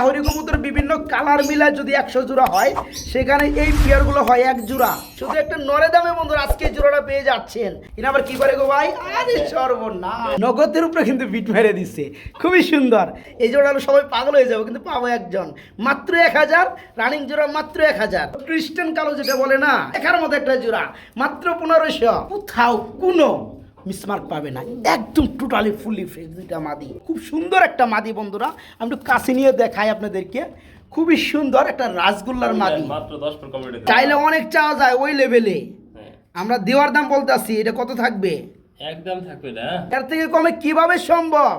লাহোরি কবুতর বিভিন্ন কালার মিলায় যদি একশো জোড়া হয়, সেখানে এই পেয়ারগুলো হয় এক জোড়া। শুধু একটা নরে দামে বন্ধুরা, আজকে জোড়াটা পেয়ে যাচ্ছেন। এনা আবার কি করে গো ভাই? আরে সর্বনাশ। নগদের উপরে কিন্তু বিট মেরে দিচ্ছে। খুবই সুন্দর। এই জোড়া সবাই পাগল হয়ে যাবে, কিন্তু পাবো একজন। মাত্র এক হাজার রানিং জোড়া মাত্র এক হাজার। ক্রিস্টান কালো যেটা বলে না একার মতো একটা জোড়া, মাত্র পনেরোশো। কোথাও কোনো মিসমার্ক পাবে না। একদম টোটালি ফুলি ফ্রেশ দুইটা মাদি। খুব সুন্দর একটা মাদি বন্ধুরা। আমি একটু কাছে নিয়ে দেখাই আপনাদেরকে। খুবই সুন্দর একটা রাসগোল্লার মাদি। পর কমিটি চাইলে অনেক চাওয়া যায় ওই লেভেলে হ্যাঁ। আমরা দেওয়ার দাম বলতে আসছি এটা কত থাকবে? একদম থাকবে না। এর থেকে কমে কীভাবে সম্ভব?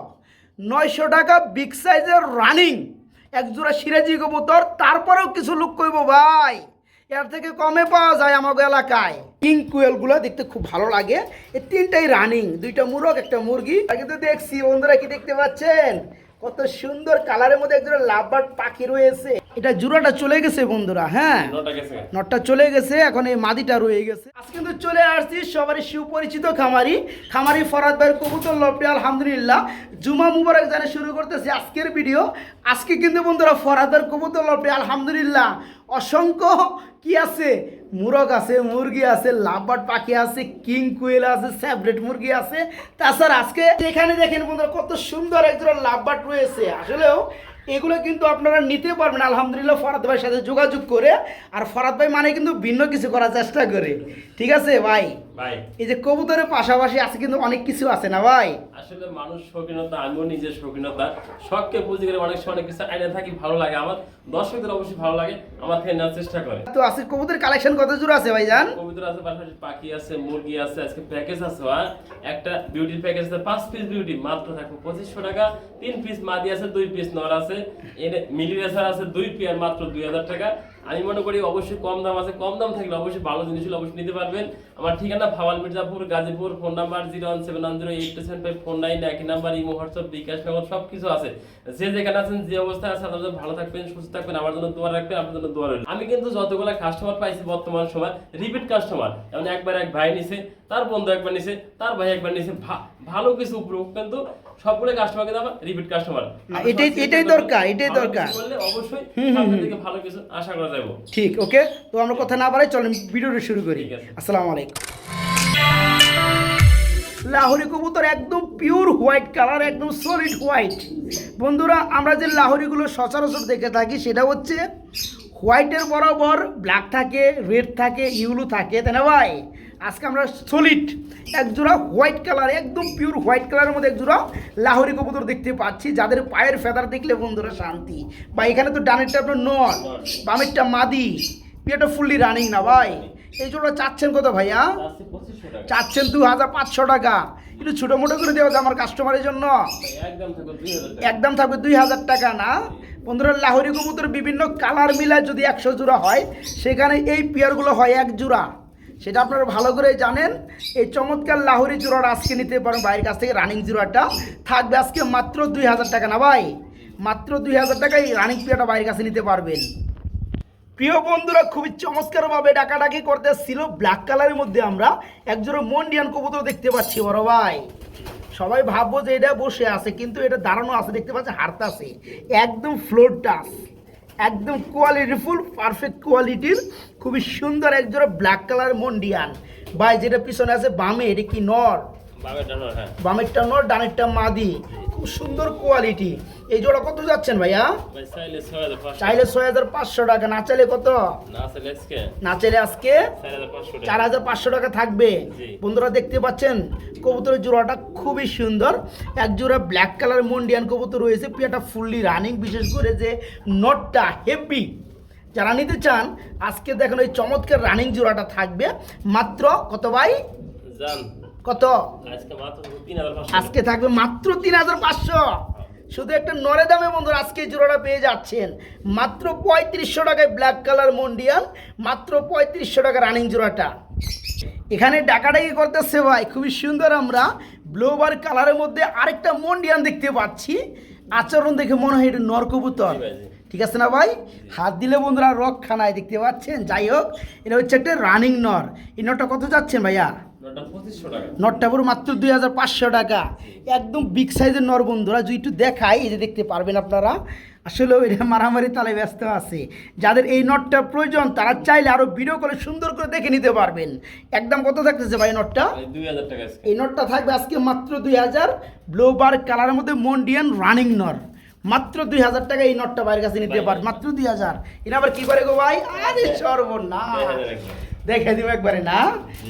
নয়শো টাকা বিগ সাইজের রানিং এক জোড়া সিরাজি কবুতর তারপরেও কিছু লুক করব ভাই। এর থেকে কমে পাওয়া যায় আমাদের এলাকায়। কিং কুয়েলগুলো দেখতে খুব ভালো লাগে। এই তিনটাই রানিং দুইটা মুরগ, একটা মুরগি। কিন্তু দেখছি, বন্ধুরা কি দেখতে পাচ্ছেন? কত সুন্দর কালারের মধ্যে একজন লাভবার্ড পাখি রয়েছে। এটা জোড়াটা চলে গেছে বন্ধুরা হ্যাঁ? নটটা চলে গেছে এখন এই মাদিটা রয়ে গেছে। আজকে কিন্তু চলে আসছি সবারই সুপরিচিত খামারি খামারি ফরাদ ভাইয়ের কবুতর লপে আলহামদুলিল্লাহ। জুমা মুবারক জানে শুরু করতেছি আজকের ভিডিও আজকে কিন্তু বন্ধুরা ফরাদ ভাইয়ের কবুতর লপে আলহামদুলিল্লাহ। অসংখ্য কি আছে? মুরগ আছে মুরগি আছে লাভবার্ড পাখি আছে কিং কুয়েল আছে সেপারেট মুরগি আছে। তাছাড়া আজকে এখানে দেখেন বন্ধুরা কত সুন্দর একজন লাভবার্ড রয়েছে। আসলেও এগুলো কিন্তু আপনারা নিতে পারবেন, আলহামদুলিল্লাহ ফরাদ ভাইয়ের সাথে যোগাযোগ করে। আর ফরাদ ভাই মানে কিন্তু ভিন্ন কিছু করার চেষ্টা করে। ঠিক আছে ভাই? ভাই। এই যে কবুতরের পাশাপাশি আছে কিন্তু অনেক কিছু আছে না ভাই? আসলে মানুষ শৌখিনতা আমিও নিজের শৌখিনতা। শখকে পুঁজি করে অনেক সময় অনেক কিছু আইনে থাকি ভালো লাগে। আমার দর্শকদের অবশ্যই ভালো লাগে আমার থেকে নেওয়ার চেষ্টা করে। তো আজকে কবুতরের কালেকশন কত জোর আছে ভাই জান কবিতার আছে পাশাপাশি পাখি আছে মুরগি আছে আজকে প্যাকেজ আছে হ্যাঁ? একটা বিউটির প্যাকেজ আছে পাঁচ পিস বিউটি মাত্র থাকবে পঁচিশশো টাকা। তিন পিস মাদি আছে দুই পিস নর আছে। মিলি রেসার আছে দুই পেয়ার মাত্র দুই হাজার টাকা। আমি মনে করি অবশ্যই কম দাম আছে। কম দাম থাকলে অবশ্যই ভালো জিনিস হলে অবশ্যই নিতে পারবেন। আমার ঠিকানা Bhawal Mirzapur Gazipur phone number zero one seven one zero eight seven five four nine একই নাম্বার ইমো হোয়াটসঅ্যাপ বিকাশ নগর সব কিছু আছে। যে যেখানে আছেন যে অবস্থায় আছে আপনাদের ভালো থাকবেন সুস্থ থাকবেন আমার জন্য দোয়া রাখবেন আপনার জন্য দোয়া রইল। আমি কিন্তু যতগুলো কাস্টমার পাইছি বর্তমান সময় রিপিট কাস্টমার যেমন একবার এক ভাই নিছে তার বন্ধু একবার নিছে তার ভাই একবার নিছে ভালো কিছু উপরোগ কিন্তু সবগুলো কাস্টমার কিন্তু আমার রিপিট কাস্টমার এটাই- এটাই দরকার, এটাই দরকার। বললে অবশ্যই দিকে ভালো কিছু আশা করা যাবে। ঠিক ওকে? তো আমরা কথা না বাড়াই চলেন ভিডিওটা শুরু করি। আসসালামু আলাইকুম। লাহোরি কবুতর একদম পিওর হোয়াইট কালার একদম সলিড হোয়াইট বন্ধুরা, আমরা যে লাহোরিগুলো সচরাচর দেখে থাকি, সেটা হচ্ছে হোয়াইটের বরাবর ব্ল্যাক থাকে রেড থাকে ইউলু থাকে, তাই না ভাই? আজকে আমরা সলিড এক জোড়া হোয়াইট কালার একদম পিওর হোয়াইট কালারের মধ্যে এক জোড়া লাহোরি কবুতর দেখতে পাচ্ছি, যাদের পায়ের ফেদার দেখলে বন্ধুরা শান্তি। বা এখানে তো ডানেরটা আপনার নর, বামেরটা মাদি। পিয়াটা ফুললি রানিং না ভাই? এই জোড়া চাচ্ছেন কত ভাইয়া? চাচ্ছেন দু হাজার পাঁচশো টাকা। একটু ছোটো মোটো করে দেওয়া আমার কাস্টমারের জন্য। একদম থাকবে দুই হাজার টাকা না। বন্ধুরা, লাহরি কবুতর বিভিন্ন কালার মিলায় যদি একশো জোড়া হয়, সেখানে এই পেয়ারগুলো হয় এক জোড়া। সেটা আপনারা ভালো করে জানেন। এই চমৎকার লাহোরি জোড়াটা আজকে নিতে পারেন বাইরের কাছ থেকে রানিং জোড়াটা। থাকবে আজকে মাত্র দুই হাজার টাকা না ভাই? মাত্র দুই হাজার টাকায় রানিং পেয়ারটা বাইরের কাছে নিতে পারবেন। প্রিয় বন্ধুরা, খুবই চমৎকারভাবে ডাকাডাকি করতে ছিল ব্ল্যাক কালারের মধ্যে আমরা একজোড়া মন্ডিয়ান কবুতর দেখতে পাচ্ছি, বড় ভাই। সবাই ভাববো যে এটা বসে আছে, কিন্তু এটা দাঁড়ানো আছে, দেখতে পাচ্ছি হারতে আছে। একদম ফ্লোর টাস একদম কোয়ালিটিফুল পারফেক্ট কোয়ালিটির খুবই সুন্দর একজোড়া ব্ল্যাক কালার মন্ডিয়ান। ভাই, যেটা পিছনে আছে, বামে, এটা কি নর? বামেরটা নর ডানেরটা মাদি। খুব সুন্দর কোয়ালিটি এই জোড়া কত যাচ্ছেন ভাইয়া? চাইলে ছয় হাজার পাঁচশো। টাকা না চাইলে কত? না চাইলে আজকে? চার হাজার পাঁচশো টাকা। থাকবে। বন্ধুরা দেখতে পাচ্ছেন কবুতরের জোড়াটা খুবই সুন্দর। এক জোড়া ব্ল্যাক কালার মন্ডিয়ান কবুতর রয়েছে। পিয়াটা ফুললি রানিং বিশেষ করে যে নটটা হেভি যারা নিতে চান আজকে দেখেন ওই চমৎকার রানিং জোড়াটা থাকবে। মাত্র কত ভাই? কত? আজকে থাকবে মাত্র তিন হাজার পাঁচশো। শুধু একটা নরে দামে বন্ধুরা আজকে জোড়াটা পেয়ে যাচ্ছেন। মাত্র পঁয়ত্রিশশো টাকায় ব্ল্যাক কালার মন্ডিয়ান মাত্র পঁয়ত্রিশশো টাকা রানিং জোড়াটা। এখানে ডাকাডাকি করতেছে ভাই খুবই সুন্দর আমরা। ব্লোবার কালারের মধ্যে আরেকটা মন্ডিয়ান দেখতে পাচ্ছি। আচরণ দেখে মনে হয় এটা নরকবুতর। ঠিক আছে না ভাই? হাত দিলে বন্ধুরা রক্ষানায় দেখতে পাচ্ছেন? যাই হোক এটা হচ্ছে একটা রানিং নর। এই নরটা কত যাচ্ছেন ভাইয়া? নটা পঁচিশশো টাকা। নটটা পুরো মাত্র দুই হাজার পাঁচশো টাকা। একদম বিগ সাইজের নর বন্ধুরা যদি একটু দেখাই এই যে দেখতে পারবেন আপনারা। আসলে ওইটা মারামারি তালে ব্যস্ত আছে। যাদের এই নটটা প্রয়োজন তারা চাইলে আরও ভিডিও করে সুন্দর করে দেখে নিতে পারবেন। একদম কত থাকতেছে ভাই নটটা? এই নটটা থাকবে আজকে মাত্র দুই হাজার। ব্লোবার কালারের মধ্যে মন্ডিয়ান রানিং নর। মাত্র দুই হাজার টাকা এই নটটা বাইরের কাছে নিতে পার মাত্র দুই হাজার। এটা আবার কি করে গো ভাই? আরে সর্বনাশ। দুই হাজার দেখে দিব একবারে না?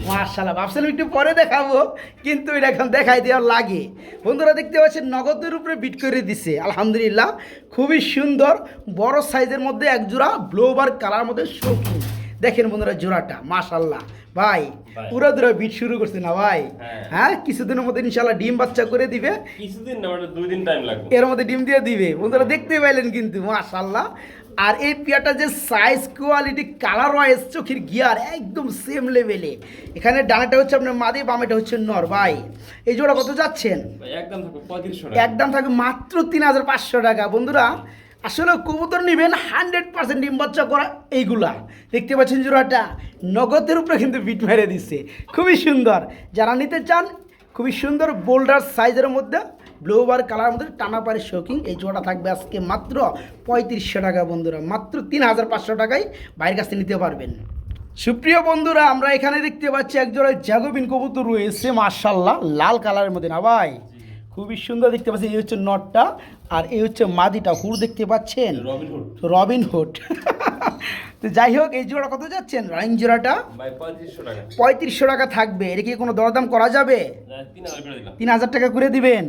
মার্শাল্লাহ ভাবছিলাম একটু পরে দেখাবো কিন্তু এটা এখন দেখাই দেওয়ার লাগে। বন্ধুরা দেখতে পাচ্ছেন নগদের উপরে বিট করে দিছে আলহামদুলিল্লাহ। খুবই সুন্দর বড় সাইজের মধ্যে এক জোড়া ব্লোবার কালার মধ্যে শৌখিন দেখেন বন্ধুরা জোড়াটা মাশাল্লাহ ভাই ভাই। পুরো দূরে বিট শুরু করছে না ভাই? হ্যাঁ। হ্যাঁ কিছুদিনের মধ্যে ইনশাল্লাহ ডিম বাচ্চা করে দিবে। কিছুদিন না দুই দিন টাইম লাগবে। এর মধ্যে ডিম দিয়ে দিবে। বন্ধুরা দেখতে পাইলেন কিন্তু মাশাল্লাহ আর এই পেয়ারটা যে সাইজ কোয়ালিটি কালার ওয়াইজ চোখের গিয়ার একদম সেম লেভেলে এখানে ডানাটা হচ্ছে আপনার মাদি বামেটা হচ্ছে নর। ভাই এই জোড়া কত যাচ্ছেন? একদম থাকবে থাকবে মাত্র তিন হাজার পাঁচশো টাকা। বন্ধুরা আসলে কবুতর নেবেন হান্ড্রেড পার্সেন্ট ডিম বাচ্চা করা এইগুলা। দেখতে পাচ্ছেন জোড়াটা? নগদের উপরে কিন্তু বিট মেরে দিচ্ছে খুবই সুন্দর। যারা নিতে চান খুবই সুন্দর বোল্ডার সাইজের মধ্যে ব্লোবার কালার মধ্যে টানা পাড়ি শোকিং এই জোড়া থাকবে আজকে মাত্র পঁয়ত্রিশশো টাকা বন্ধুরা। মাত্র তিন হাজার পাঁচশো টাকায় বাইরের কাছে নিতে পারবেন। সুপ্রিয় বন্ধুরা আমরা এখানে দেখতে পাচ্ছি এক জোড়া জাগোবিন কবুতর রয়েছে মার্শাল্লাহ লাল কালারের মধ্যে না ভাই? খুবই সুন্দর দেখতে পাচ্ছি এই হচ্ছে নটটা আর এই হচ্ছে মাদিটা। হুড় দেখতে পাচ্ছেন? রবিন হুড রবিন হুড তো যাই হোক এই জোড়া কত যাচ্ছেন? রাইন জোড়াটা? পঁয়ত্রিশশো টাকা। থাকবে। এটা কি কোনো দরদাম করা যাবে? তিন হাজার টাকা করে দিবেন।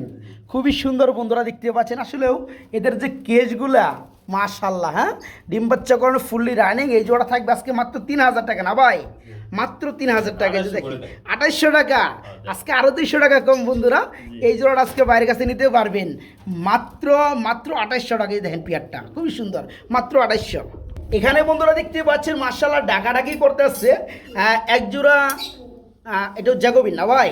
খুবই সুন্দর বন্ধুরা দেখতে পাচ্ছেন। আসলেও এদের যে কেজগুলা মাশাল্লাহ হ্যাঁ? ডিম বাচ্চা করানো ফুললি রানিং এই জোড়া থাকবে আজকে মাত্র তিন হাজার টাকা না ভাই? মাত্র তিন হাজার টাকা এই যে 2800 দেখি আঠাইশশো টাকা। আজকে আরও দুইশো টাকা কম বন্ধুরা। এই জোড়াটা আজকে বাইরের কাছে নিতে পারবেন। মাত্র মাত্র আঠাইশশো টাকায় দেখেন পিয়ারটা। খুবই সুন্দর। মাত্র আঠাইশশো। এখানে বন্ধুরা দেখতে পাচ্ছেন মার্শাল্লাহ ডাকাডাকি করতে আসছে। এক জোড়া আহ, এটা জ্যাগোবিন না ভাই?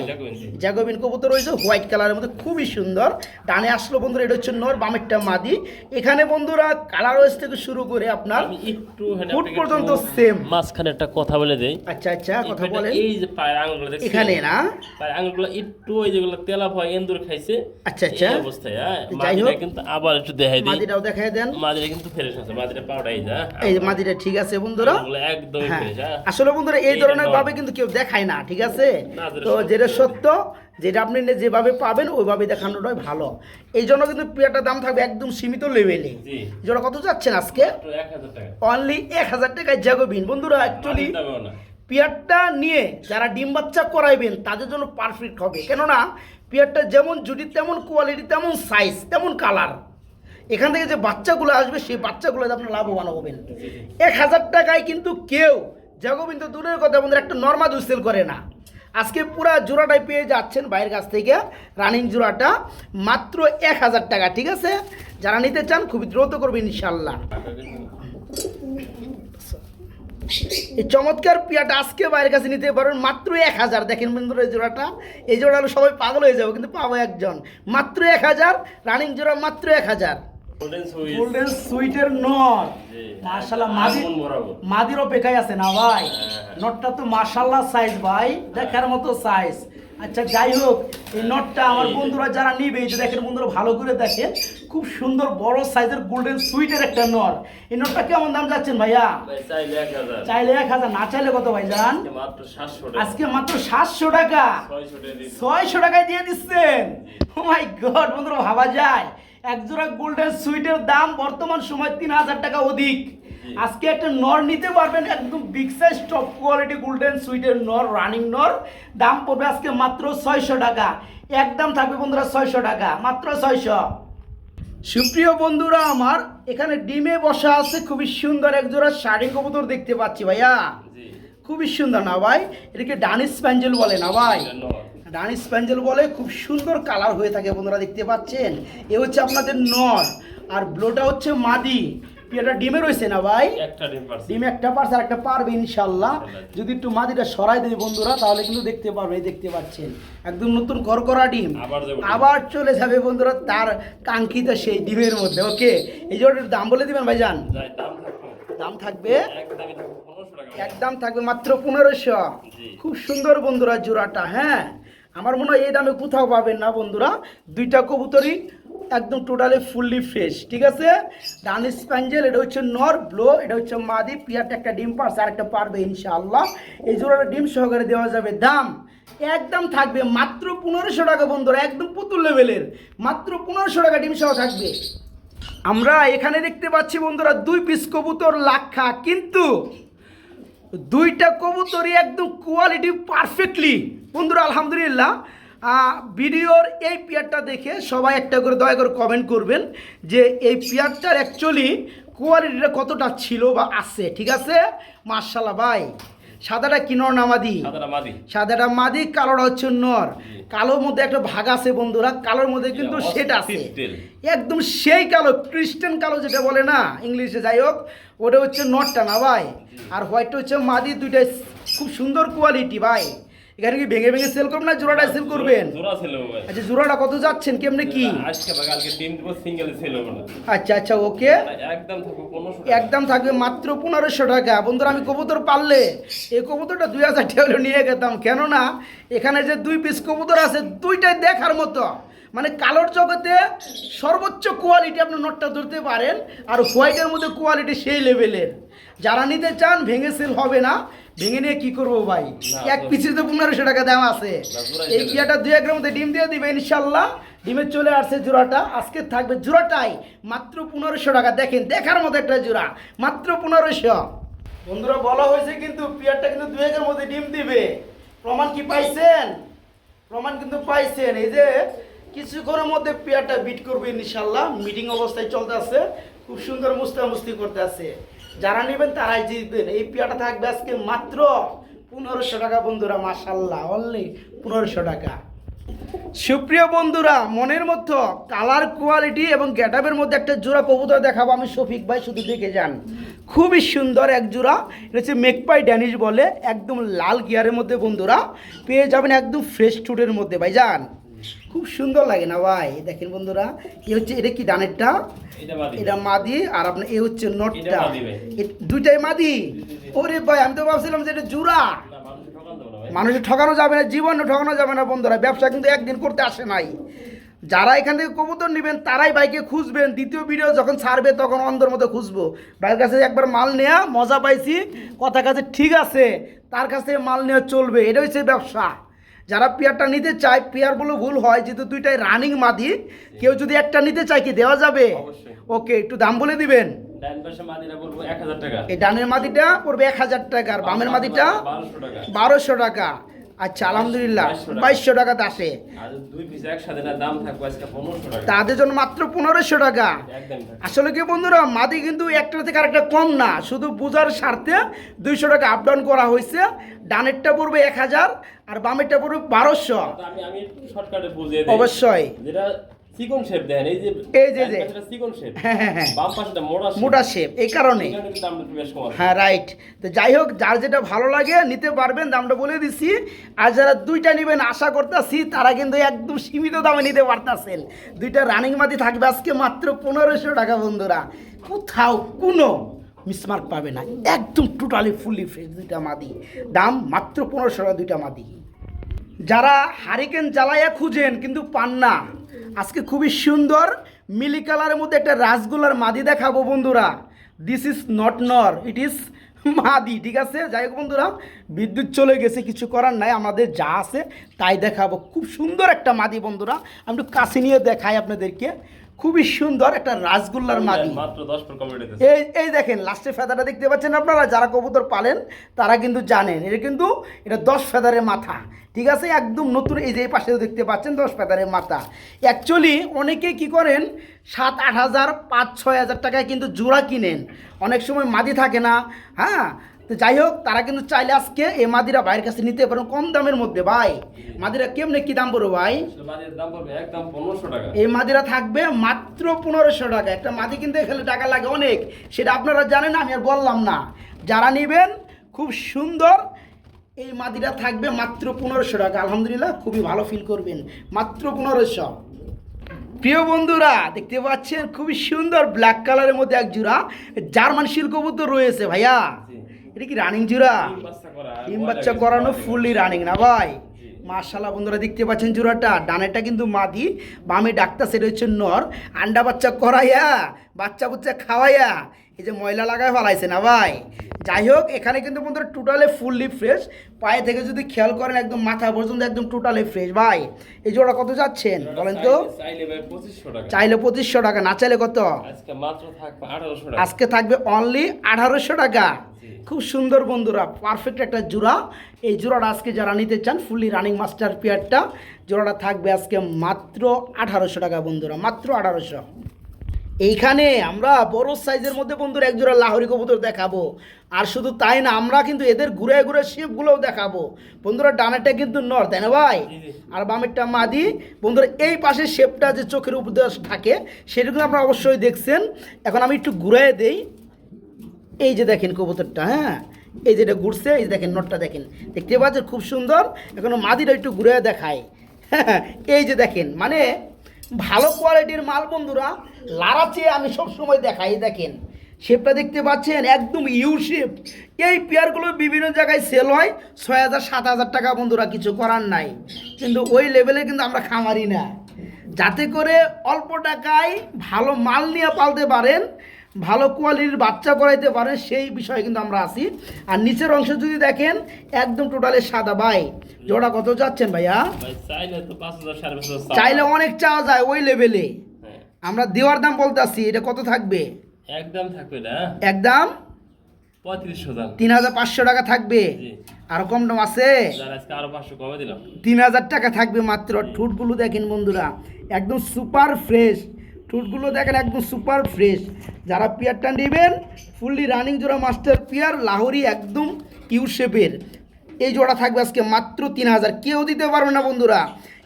জ্যাগোবিন কবুতর রয়েছে হোয়াইট কালারের মধ্যে খুবই সুন্দর। ডানে আসলো বন্ধুরা এটা হচ্ছে নর বামেরটা মাদি। এখানে বন্ধুরা কালার ওয়েস থেকে শুরু করে আপনার একটু ফুট পর্যন্ত same। মাঝখানে একটা কথা বলে দেই। আচ্ছা আচ্ছা কথা বলেন। এই যে পায়ের আঙুলগুলো দেখছেন? এখানে না? পায়ের আঙুলগুলো একটু ওই যেগুলো তেলা ভয় এন্দুর খাইছে আচ্ছা, আচ্ছা। এই অবস্থায় হ্যাঁ যাই মাদিটা হোক। কিন্তু আবার একটু দেখাই দিই। মাদিটাও দেখায় দেন। মাদিটা কিন্তু ফ্রেশ আছে মাদিটা যা। এই মাদিটা ঠিক আছে বন্ধুরা। আঙুলগুলো একদমই হ্যাঁ। ফ্রেশ হ্যাঁ। আসলে বন্ধুরা এই ধরনের ভাবে কিন্তু কেউ দেখায় না ঠিক আছে? তো যেটা সত্য যেটা আপনি যেভাবে পাবেন ওইভাবে দেখানোটাই ভালো। এই জন্য কিন্তু পেয়ারটার দাম থাকবে একদম সীমিত লেভেলে যেটা কত যাচ্ছেন আজকে? অনলি এক হাজার টাকায় জাগোবিন। বন্ধুরা অ্যাকচুয়ালি পেয়ারটা নিয়ে যারা ডিম বাচ্চা করাইবেন তাদের জন্য পারফেক্ট হবে। কেননা পেয়ারটা যেমন জুটি তেমন কোয়ালিটি তেমন সাইজ তেমন কালার এখান থেকে যে বাচ্চাগুলো আসবে সেই বাচ্চাগুলো আপনার লাভবান হবেন। এক হাজার টাকায় কিন্তু কেউ জাগোবিন তো দূরের কথা বন্ধুরা একটা নর্মাল সেল করে না। আজকে পুরা জোড়াটাই পেয়ে যাচ্ছেন বাইরের কাছ থেকে। রানিং জোড়াটা মাত্র এক হাজার টাকা, ঠিক আছে? যারা নিতে চান খুবই দ্রুত করবেন ইনশাল্লাহ। এই চমৎকার পিয়াটা আজকে বাইরের কাছে নিতে পারবেন মাত্র এক হাজার। দেখেন বন্ধুরা এই জোড়াটা। এই জোড়া সবাই পাগল হয়ে যাবে, কিন্তু পাবো একজন। মাত্র এক হাজার, রানিং জোড়া মাত্র এক হাজার। গোল্ডেন সুইটের নর। জি। মাদি মাদির অপেক্ষায় আছে না ভাই? হ্যাঁ। নটটা তো মার্শাল্লাহ সাইজ ভাই। দেখার মতো সাইজ আচ্ছা যাই হোক এই নটটা আমার বন্ধুরা যারা নিবে এই দেখেন বন্ধুরা ভালো করে দেখেন। খুব সুন্দর বড় সাইজের গোল্ডেন সুইটের একটা নট এই নটটা কেমন দাম যাচ্ছেন ভাইয়া? চাইলে এক হাজার। না চাইলে কত ভাই যান আজকে মাত্র সাতশো টাকা। ছয়শো ছয়শো টাকায় দিয়ে দিচ্ছেন? ও মাই গড বন্ধুরা ভাবা যায়। এক জোড়া গোল্ডেন সুইটের দাম বর্তমান সময় তিন হাজার টাকা অধিক। আজকে একটা নর নিতে পারবেন একদম big size top quality golden সুইটের নর রানিং নর। দাম পড়বে আজকে মাত্র ছয়শো টাকা। একদম থাকবে বন্ধুরা ছয়শো টাকা মাত্র ছয়শো। সুপ্রিয় বন্ধুরা আমার এখানে ডিমে বসা আছে খুবই সুন্দর এক জোড়া শাড়ি কবুতর দেখতে পাচ্ছি ভাইয়া। খুবই সুন্দর না ভাই? এটাকে ডানিস প্যাঞ্জেল বলে না ভাই? এটা নর। ডানিস প্যাঞ্জেল বলে খুব সুন্দর কালার হয়ে থাকে বন্ধুরা দেখতে পাচ্ছেন? এ হচ্ছে আপনাদের নর আর ব্লোটা হচ্ছে মাদি। এটা ডিমে রয়েছে না ভাই? একটা ডিম একটা পারছে আর একটা পারবে ইনশাল্লাহ। যদি একটু মাদিটা সরাই দেয় বন্ধুরা তাহলে কিন্তু দেখতে পারবে এই দেখতে পাচ্ছেন। একদম নতুন করকরা ডিম। আবার চলে যাবে বন্ধুরা তার কাঙ্ক্ষিত সেই ডিমের মধ্যে ওকে? এই জন্য দাম বলে দিবেন ভাইজান? যাই দাম থাকবে। একদম থাকবে মাত্র পনেরোশো। খুব সুন্দর বন্ধুরা জোড়াটা হ্যাঁ? আমার মনে হয় এই দামে কোথাও পাবেন না বন্ধুরা। দুইটা কবুতরই একদম টোটালি ফুললি ফ্রেশ ঠিক আছে? ডান স্প্যাঞ্জেল, এটা হচ্ছে নর ব্লো, এটা হচ্ছে মাদি পিয়ারটা একটা ডিম পারছে আর একটা পারবে ইনশাআল্লাহ। এই জোড়াটা ডিম সহকারে দেওয়া যাবে। দাম একদম থাকবে মাত্র পনেরোশো টাকা বন্ধুরা, একদম পুতুল লেভেলের মাত্র পনেরোশো টাকা ডিম সহ থাকবে। আমরা এখানে দেখতে পাচ্ছি বন্ধুরা, দুই পিস কবুতর লাক্ষা কিন্তু দুইটা কবুতরই একদম কোয়ালিটি পারফেক্টলি বন্ধুরা আলহামদুলিল্লাহ ভিডিওর এই পেয়ারটা দেখে সবাই একটা করে দয়া করে কমেন্ট করবেন যে এই পেয়ারটার অ্যাকচুয়ালি কোয়ালিটিটা কতটা ছিল বা আছে ঠিক আছে? মার্শাল্লাহ ভাই সাদাটা কিনর নামাদি সাদাটা মাদি। সাদাটা মাদি কালোটা হচ্ছে নর। কালোর মধ্যে একটা ভাগ আছে বন্ধুরা কালোর মধ্যে কিন্তু সেট আছে। একদম সেই কালো ক্রিস্টান কালো যেটা বলে না ইংলিশে যাই হোক ওটা হচ্ছে নটটা না ভাই? আর হোয়াইট হচ্ছে মাদি দুইটাই খুব সুন্দর কোয়ালিটি ভাই। এখানে কি ভেঙে ভেঙে সেল করবেন না জোড়াটা সেল করবেন? জোড়া ছিল ভাই আচ্ছা জোড়াটা কত যাচ্ছেন? কেমনে কি? আজকে বা কালকে ডিম দিব সিঙ্গেল ছিল না। আচ্ছা আচ্ছা ওকে। একদম থাকবে পনেরোশো একদম থাকবে মাত্র পনেরোশো টাকা। বন্ধুরা আমি কবুতর পারলে এই কবুতরটা দুই হাজার টাকা হলে নিয়ে গেতাম। কেননা এখানে যে দুই পিস কবুতর আছে দুইটাই দেখার মতো। মানে কালোর জগতে সর্বোচ্চ কোয়ালিটি আপনি নোটটা ধরতে পারেন আর হোয়াইটের মধ্যে কোয়ালিটি সেই লেভেলের যারা নিতে চান ভেঙে সেল হবে না। ভেঙে নিয়ে কি করব ভাই? এক পিসে তো পনেরোশো টাকা দাম আছে। এই পিয়াটা দুই একের মধ্যে ডিম দিয়ে দিবে ইনশাল্লাহ। ডিমে চলে আসছে জোড়াটা। আজকে থাকবে জোড়াটাই মাত্র পনেরোশো টাকা। দেখেন দেখার মতো একটা জোড়া। মাত্র পনেরোশো। বন্ধুরা বলা হয়েছে কিন্তু পিয়ারটা কিন্তু দুই একের মধ্যে ডিম দিবে। প্রমাণ কি পাইছেন? প্রমাণ কিন্তু পাইছেন। এই যে কিছুক্ষণের মধ্যে পেয়ারটা বিট করবে ইনশাল্লাহ। মিটিং অবস্থায় চলতে আছে। খুব সুন্দর মুস্তা মুস্তি করতে আছে। যারা নেবেন তারাই জিতবেন। এই পেয়ারটা থাকবে আজকে মাত্র পনেরোশো টাকা বন্ধুরা মাসাল্লাহ অনলি পনেরোশো টাকা। সুপ্রিয় বন্ধুরা, মনের মতো কালার কোয়ালিটি এবং গ্যাটাপের মধ্যে একটা জোড়া কবুতর দেখাবো আমি, শফিক ভাই, শুধু দেখে যান। খুবই সুন্দর এক জোড়া, এটা হচ্ছে মেকপাই ড্যানিশ বলে, একদম লাল গিয়ারের মধ্যে বন্ধুরা, পেয়ে যাবেন একদম ফ্রেশ টুটের মধ্যে ভাই যান খুব সুন্দর লাগে না ভাই? দেখেন বন্ধুরা এ হচ্ছে এটা কি ডানেরটা? এটা মাদি। আর আপনার এ হচ্ছে নটটা। দুইটাই মাদি? ওরে ভাই আমি তো ভাবছিলাম যে এটা ভাই। মানুষের ঠকানো যাবে না জীবনে ঠকানো যাবে না বন্ধুরা। ব্যবসা কিন্তু একদিন করতে আসে নাই। যারা এখান থেকে কবুতর নেবেন তারাই বাইকে খুঁজবেন। দ্বিতীয় ভিডিও যখন ছাড়বে তখন অন্ধর মতো খুঁজবো। ভাইয়ের কাছে একবার মাল নেওয়া মজা পাইছি। কথা কাছে ঠিক আছে তার কাছে মাল নেওয়া চলবে। এটা হচ্ছে ব্যবসা। যারা পেয়ারটা নিতে চায় পেয়ার বলে ভুল হয় যেহেতু দুইটাই রানিং মাদি কেউ যদি একটা নিতে চায় কি দেওয়া যাবে? ওকে একটু দাম বলে দিবেন। এই ডানের মাদিটা পড়বে এক হাজার টাকা আর বামের মাদিটা বারোশো টাকা। আচ্ছা আলহামদুলিল্লাহ। 2200 টাকা। বাইশশো টাকাতে আসে। তাদের জন্য মাত্র পনেরোশো টাকা। আসলে কি বন্ধুরা মাদি কিন্তু একটা থেকে আরেকটা কম না শুধু বোঝার স্বার্থে দুইশো টাকা আপ ডাউন করা হয়েছে। ডানেরটা পড়বে এক হাজার আর বামেরটা পড়বে বারোশো। অবশ্যই। শেপ দেন এই যে এই যে, যে। শেপ হ্যাঁ হ্যাঁ হ্যাঁ। বাম পাশেটা মোটা shape। মোটা শেপ এই কারণে। হ্যাঁ রাইট তো যাই হোক যার যেটা ভালো লাগে নিতে পারবেন দামটা বলে দিছি। আর যারা দুইটা নেবেন আশা করতেছি তারা কিন্তু একদম সীমিত দামে নিতে পারতেছেন। দুইটা রানিং মাদি থাকবে আজকে মাত্র পনেরোশো টাকা বন্ধুরা। কোথাও কোনো মিসমার্ক পাবে না। একদম টোটালি ফুললি ফ্রেশ দুইটা মাদি দাম মাত্র পনেরোশো টাকা দুইটা মাদি যারা হারিকেন জ্বালাইয়া খুঁজেন কিন্তু পান না। আজকে খুবই সুন্দর মিলি কালারের মধ্যে একটা রাসগোল্লার মাদি দেখাবো বন্ধুরা। দিস ইজ নট নর ইট ইজ মাদি, ঠিক আছে? যাই হোক বন্ধুরা, বিদ্যুৎ চলে গেছে, কিছু করার নাই, আমাদের যা আছে তাই দেখাবো। খুব সুন্দর একটা মাদি বন্ধুরা, আমি একটু কাশি নিয়ে দেখাই আপনাদেরকে। খুবই সুন্দর একটা রাসগোল্লার মাদি এই এই দেখেন লাস্টের ফেদারটা দেখতে পাচ্ছেন আপনারা? যারা কবুতর পালেন তারা কিন্তু জানেন। এটা কিন্তু এটা দশ ফেদারের মাথা। ঠিক আছে? একদম নতুন এই যে এই পাশেও দেখতে পাচ্ছেন দশ ফেদারের মাথা। অ্যাকচুয়ালি অনেকে কি করেন সাত আট হাজার পাঁচ ছয় হাজার টাকায় কিন্তু জোড়া কিনেন। অনেক সময় মাদি থাকে না হ্যাঁ? তো যাই হোক তারা কিন্তু চাইলে আজকে এই মাদিরা ভাইয়ের কাছে নিতে পারেন কম দামের মধ্যে ভাই। মাদিরা কেমনে কি দাম পড়বে ভাই? এই মাদিরা থাকবে মাত্র পনেরোশো টাকা। একটা মাদি কিনতে গেলে টাকা লাগে অনেক সেটা আপনারা জানেন আমি আর বললাম না। যারা নেবেন খুব সুন্দর এই মাদিরা থাকবে মাত্র পনেরোশো টাকা। আলহামদুলিল্লাহ খুবই ভালো ফিল করবেন। মাত্র পনেরোশো। প্রিয় বন্ধুরা দেখতে পাচ্ছেন খুবই সুন্দর ব্ল্যাক কালারের মধ্যে এক জোড়া জার্মান শিল্কবুদ্ধ রয়েছে ভাইয়া। এটা কি রানিং জোড়া? ডিম বাচ্চা করানো ফুললি রানিং না ভাই? মাশাল্লাহ বন্ধুরা দেখতে পাচ্ছেন জোড়াটা। ডানেরটা কিন্তু মাদি বামে ডাক্তার সেটা হচ্ছে নর। আন্ডা বাচ্চা করাইয়া বাচ্চা বুচ্চা খাওয়াইয়া এই যে ময়লা লাগায় ফেলাইছে না ভাই? যাই হোক এখানে কিন্তু বন্ধুরা টোটালি ফুললি ফ্রেশ পায়ে থেকে যদি খেয়াল করেন একদম মাথা পর্যন্ত একদম টোটালি ফ্রেশ ভাই। এই জোড়া কত যাচ্ছেন? বলেন তো। চাইলে- পঁচিশশো টাকা। না চাইলে কত? আজকে থাকবে অনলি আঠারোশো টাকা। খুব সুন্দর বন্ধুরা পারফেক্ট একটা জোড়া। এই জোড়াটা আজকে যারা নিতে চান ফুললি রানিং মাস্টার পেয়ারটা জোড়াটা থাকবে আজকে মাত্র আঠারোশো টাকা বন্ধুরা মাত্র আঠারোশো। এইখানে আমরা বড় সাইজের মধ্যে বন্ধুরা এক জোড়া লাহরি কবুতর দেখাবো। আর শুধু তাই না আমরা কিন্তু এদের ঘুরে ঘুরে শেপগুলোও দেখাবো। বন্ধুরা ডানাটা কিন্তু নর তাই না ভাই। আর বামেরটা মাদি। বন্ধুরা এই পাশে শেপটা যে চোখের উপদেশ থাকে সেটা কিন্তু আপনারা অবশ্যই দেখছেন। এখন আমি একটু ঘুরে দেই। এই যে দেখেন কবুতরটা হ্যাঁ? এই যেটা ঘুরছে এই যে দেখেন নটটা দেখেন। দেখতে পাচ্ছেন খুব সুন্দর। এখন মাদিটা একটু ঘুরে দেখায়। হ্যাঁ, এই যে দেখেন মানে ভালো কোয়ালিটির মাল বন্ধুরা লাড়াচে আমি সব সময় দেখাই দেখেন। শেপটা দেখতে পাচ্ছেন একদম ইউ শেপ এই পেয়ারগুলো বিভিন্ন জায়গায় সেল হয় ছয় হাজার সাত হাজার টাকা বন্ধুরা কিছু করার নাই। কিন্তু ওই লেভেলে কিন্তু আমরা খামারি না। যাতে করে অল্প টাকায় ভালো মাল নিয়ে পালতে পারেন ভালো কোয়ালিটির বাচ্চা করাইতে পারেন সেই বিষয়ে কিন্তু আমরা আসি আর নিচের অংশ যদি দেখেন একদম টোটালি সাদা ভাই। জোড়া কত যাচ্ছেন ভাইয়া? চাইলে অনেক চাওয়া যায় ওই লেভেলে হ্যাঁ। আমরা দেওয়ার দাম বলতে আসছি এটা কত থাকবে? একদম থাকবে না। একদম? তিন হাজার পাঁচশো টাকা থাকবে। আর কম দাম আছে? তিন হাজার টাকা থাকবে মাত্র। ঠুটগুলো দেখেন বন্ধুরা একদম সুপার ফ্রেশ ঠুটগুলো দেখেন একদম সুপার ফ্রেশ যারা পিয়ারটা নেবেন ফুললি রানিং জোড়া মাস্টার পিয়ার, লাহোরি একদম ইউ শেপের এই জোড়া থাকবে আজকে মাত্র তিন হাজার। কেউ দিতে পারবে না বন্ধুরা।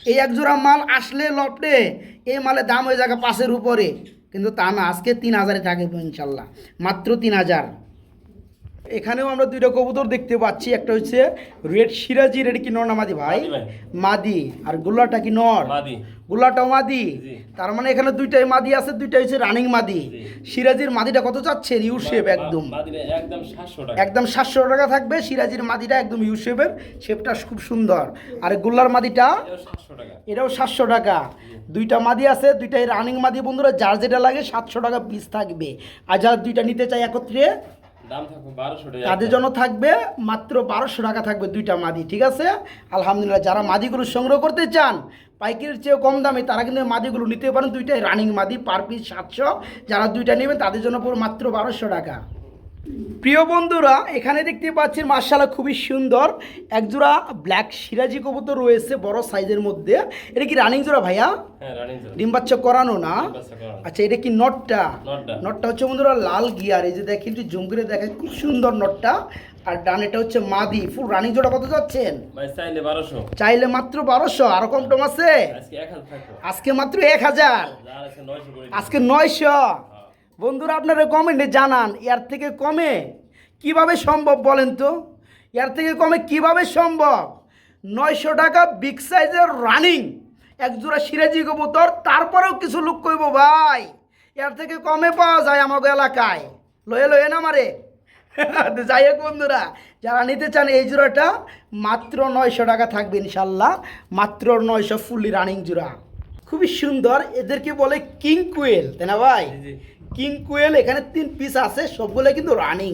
এই এক জোড়া মাল আসলে লপটে এই মালের দাম হয়ে যাবে পাশের উপরে। কিন্তু তা না, আজকে তিন হাজারে থাকে ইনশাল্লাহ। মাত্র তিন হাজার। এখানেও আমরা দুইটা কবুতর দেখতে পাচ্ছি। একটা হচ্ছে রেড সিরাজি রেড কি নর মাদি ভাই? মাদি আর গোল্লাটা কি নর? গোল্লাটাও মাদি? তার মানে এখানে দুইটাই মাদি আছে দুইটাই হচ্ছে রানিং মাদি। সিরাজির মাদিটা কত চাচ্ছেন ইউ শেপ একদম। একদম সাতশো টাকা। একদম সাতশো টাকা থাকবে। সিরাজির মাদিটা একদম ইউ শেপের শেপটা খুব সুন্দর। আর গোল্লার মাদিটা? এটাও সাতশো টাকা। এটাও সাতশো টাকা। দুইটা মাদি আছে দুইটাই রানিং মাদি বন্ধুরা। যার যেটা লাগে সাতশো টাকা পিস থাকবে। আর যারা দুইটা নিতে চায় একত্রে তাদের জন্য থাকবে মাত্র বারোশো টাকা থাকবে দুইটা মাদি, ঠিক আছে? আলহামদুলিল্লাহ, যারা মাদিগুলো সংগ্রহ করতে চান, পাইকারির চেয়েও কম দামে তারা কিন্তু মাদিগুলো নিতে পারেন। দুইটাই রানিং মাদি, পার পিস সাতশো। যারা দুইটা নেবেন, তাদের জন্য পুরো মাত্র বারোশো টাকা। প্রিয় বন্ধুরা এখানে দেখতে পাচ্ছেন মার্শাল্লাহ খুবই সুন্দর। একজোড়া ব্ল্যাক সিরাজি কবুতর রয়েছে বড় সাইজের মধ্যে। এটা কি রানিং জোড়া ভাইয়া? হ্যাঁ ডিম বাচ্চা করানো না। আচ্ছা এটা কি নটটা নটটা। হচ্ছে বন্ধুরা লাল গিয়ার এই যে দেখেন একটু জুম করে দেখেন খুব সুন্দর নটটা আর ডানেটা হচ্ছে মাদি। ফুল রানিং জোড়া কত যাচ্ছেন? চাইলে বারোশো। চাইলে মাত্র বারোশো আরও কম টম আছে? আজকে মাত্র এক হাজার। আজকে নয়শো। বন্ধুরা, আপনারা কমেন্টে জানান, এর থেকে কমে কীভাবে সম্ভব বলেন তো? এর থেকে কমে কীভাবে সম্ভব? নয়শো টাকা বিগ সাইজের রানিং এক জোড়া সিরাজি কবুতর, তারপরেও কিছু লুক করব ভাই। এর থেকে কমে পাওয়া যায় আমাকে এলাকায়। লয়ে লয়ে না মারে। যাই হোক বন্ধুরা, যারা নিতে চান এই জোড়াটা, মাত্র নয়শো টাকা থাকবে ইনশাল্লাহ, মাত্র নয়শো ফুললি রানিং জোড়া। খুবই সুন্দর, এদেরকে বলে কিং কুয়েল তাই না ভাই। কিং কুয়েল এখানে তিন পিস আছে সবগুলো কিন্তু রানিং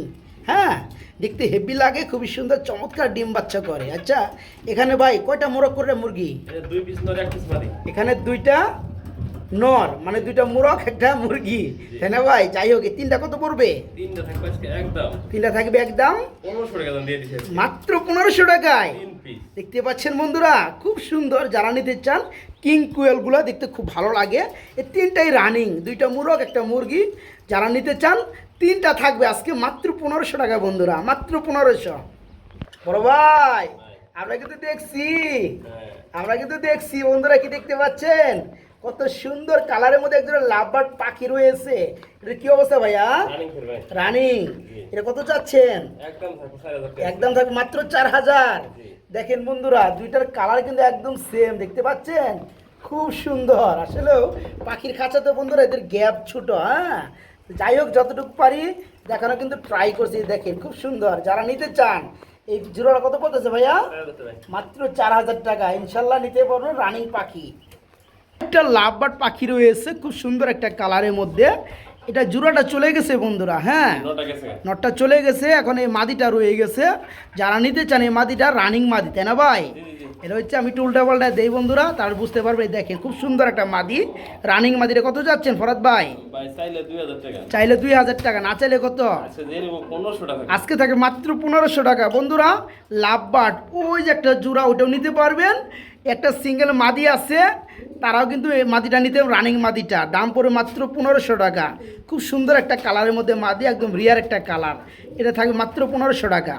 হ্যাঁ দেখতে হেভি লাগে খুবই সুন্দর চমৎকার ডিম বাচ্চা করে। আচ্ছা এখানে ভাই কয়টা মোরগ করে মুরগি? এখানে দুইটা নর মানে দুইটা মোরগ একটা মুরগি। তাই না ভাই? যাই হোক তিনটা কত পড়বে? তিনটা থাকবে একদম। মাত্র পনেরোশো টাকায়। দেখতে পাচ্ছেন বন্ধুরা খুব সুন্দর যারা নিতে চান কিং কুয়েলগুলো দেখতে খুব ভালো লাগে। এই তিনটাই রানিং দুইটা মুরগ একটা মুরগি। যারা নিতে চান তিনটা থাকবে আজকে মাত্র পনেরোশো টাকা বন্ধুরা মাত্র পনেরোশো। বড় ভাই আমরা কিন্তু দেখছি আমরা কিন্তু দেখছি বন্ধুরা কি দেখতে পাচ্ছেন? কত সুন্দর কালারের মধ্যে একজন লাভবার্ড পাখি রয়েছে। এটা কি অবস্থা ভাইয়া? রানিং এটা কত চাচ্ছেন? একদম থাকবে মাত্র চার হাজার। দেখেন বন্ধুরা, দুইটার কালার কিন্তু একদম সেম দেখতে পাচ্ছেন? খুব সুন্দর। আসলেও পাখির খাঁচা তো বন্ধুরা, এদের গ্যাপ ছোট হ্যাঁ? যাই হোক, যতটুকু পারি দেখানো কিন্তু ট্রাই করছি দেখেন, খুব সুন্দর। যারা নিতে চান, এই জোড়াটা কত পড়তেছে ভাইয়া? মাত্র চার হাজার টাকা। ইনশাল্লাহ নিতে পারবেন রানিং পাখি। একটা লাভবার্ড পাখি রয়েছে, খুব সুন্দর একটা কালারের মধ্যে। এটা জোড়াটা চলে গেছে বন্ধুরা হ্যাঁ। নটা নটটা চলে গেছে এখন এই মাদিটা রয়ে গেছে। যারা নিতে চান এই মাদিটা রানিং মাদি তাই না ভাই? এটা হচ্ছে আমি টুলটা পাল্টা দেই বন্ধুরা তার বুঝতে পারবে দেখেন খুব সুন্দর একটা মাদি। রানিং মাদিটা কত যাচ্ছেন ফরাদ ভাই? চাইলে দুই হাজার টাকা। না চাইলে কত? আচ্ছা আজকে থাকে মাত্র পনেরোশো টাকা। বন্ধুরা লাভ লাভবার্ড ওই যে একটা জোড়া ওটাও নিতে পারবেন। একটা সিঙ্গেল মাদি আছে, তারাও কিন্তু এই মাদিটা নিতে রানিং মাদিটা। দাম পড়ে মাত্র পনেরোশো টাকা। খুব সুন্দর একটা কালারের মধ্যে মাদি, একদম রিয়ার একটা কালার এটা থাকবে মাত্র পনেরোশো টাকা।